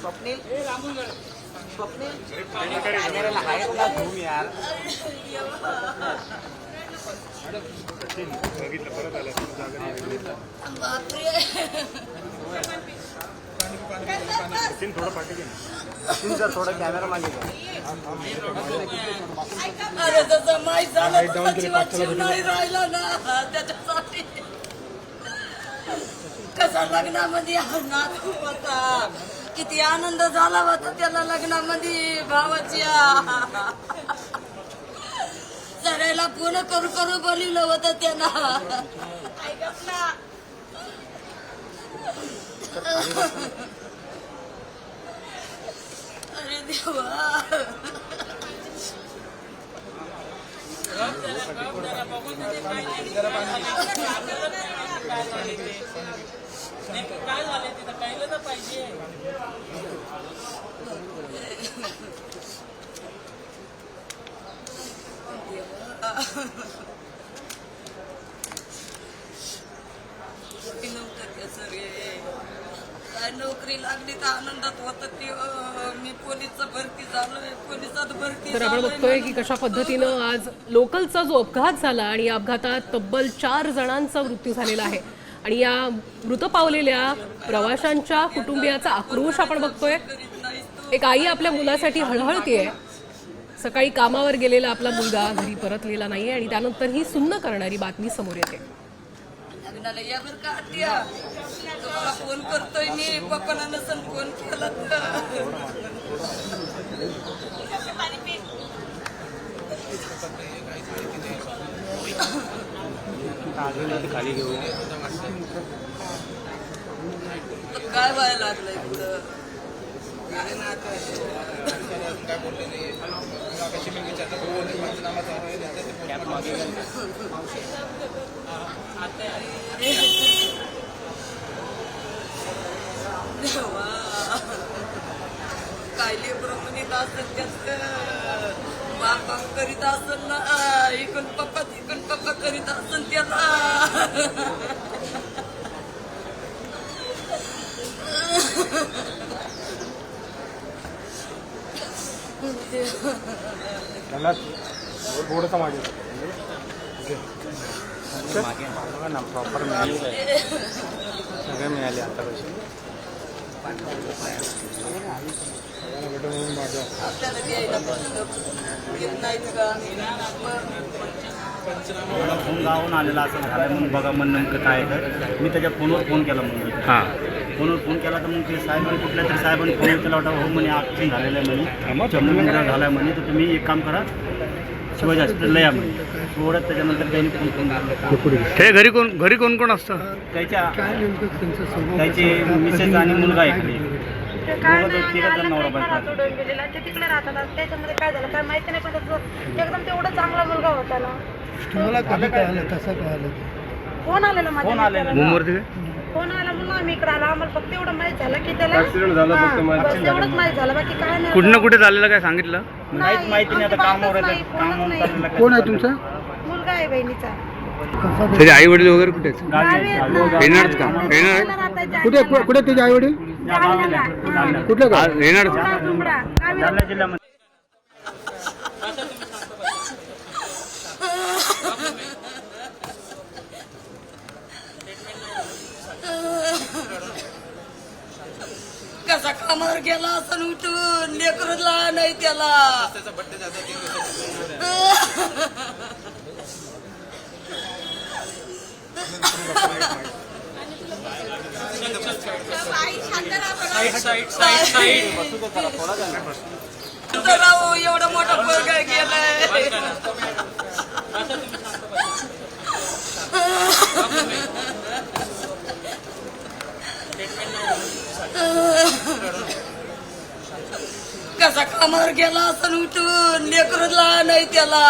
Swapnil side यार बघितलं तीन जर थोडं कॅमेरा मागे. अरे माहीत झालं जीव नाही राहिला ना. त्याच्यासाठी. कसा लग्नामध्ये हा होता. किती आनंद झाला होता त्याला लग्नामध्ये भावाच्या सगळ्याला फोन करू करू बोलिलं होतं त्यानं. ऐकत ना अरे देवा काय झाले तिथं कळलं तर पाहिजे नोकरी नव्हतं त्याचं रे काय नोकरी लागली तर आनंदात होत ती तर आपण बघतोय की कशा पद्धतीनं आज लोकलचा जो अपघात झाला आणि या अपघातात तब्बल चार जणांचा मृत्यू झालेला आहे. आणि या मृत पावलेल्या प्रवाशांच्या कुटुंबियाचा आक्रोश आपण बघतोय. एक आई आपल्या मुलासाठी हळहळतीये. सकाळी कामावर गेलेला आपला मुलगा घरी परतलेला नाही आणि त्यानंतर ही सुन्न करणारी बातमी समोर येते. फोन करतोय मी पप्पाला नसन फोन केला खाली घेऊ काय व्हायला लागलंय पुढं देवा. काय लेकरं म्हणत असेल त्याच बाप बाप करीत असेल ना इकडून पप्पा इकडून पप्पा करीत असेल त्याला त्याला थोडंसं मागे मागे बघा ना प्रॉपर मिळाली सगळे मिळाले आता पैसे आपल्याला द्यायला येत नाहीत का मला फोन गावून आलेला असं झालं म्हणून बघा मन नेमकं काय आहे तर. मी त्याच्या फोनवर फोन केला म्हणून. हां. फोनवर फोन केला तर मग ते साहेबांनी कुठल्या तरी साहेबांनी फोन केला होता हो म्हणे ऑपरेशन झालेलं आहे म्हणे. जन्मदिन झाला आहे म्हणे तर तुम्ही एक काम करा शिवाजी हॉस्पिटलला या म्हणे. थोडं त्याच्यानंतर त्यांनी फोन फोन हे घरी कोण घरी कोण कोण असतं? त्याच्या त्याचे मिसेस आणि मुलगा इकडे. ते काय नाही आलं गेलेला ते तिकडे राहतात त्याच्यामध्ये काय झालं काय माहिती नाही पण त्याचं एकदम तेवढा चांगला मुलगा होता ना. तुम्हाला कधी कळालं कसं कळालं फोन आलेला माझ्या फोन आलेला. मित्राला. मुंबईवरती काय? फोन आला म्हणून आम्ही इकडे आलो. आम्हाला फक्त एवढं माहीत झालं की त्याला Accident झाला फक्त हां, माहिती बस एवढंच माहीत झालं बाकी काय नाही. कुठं ना कुठे झालेलं काय सांगितलं? नाहीच माहिती नाही आता कामावर. चाललेला काय? कोण आहे. तुमचा? मुलगा आहे बहिणीचा. त्याचे आई वडील वगैरे कुठे आहेत? गावी. येणारच का? येणार कुठे. कुठे त्याचे आई वडील. कुठलं गाव? जालना जिल्ह्यामध्ये. कसा कामावर गेला असं उठून? लेकरूला नाही त्याला. राहू एवढा मोठा पोरगा गेलाय कसा कामावर गेला असं उठून? लेकरूला नाही त्याला.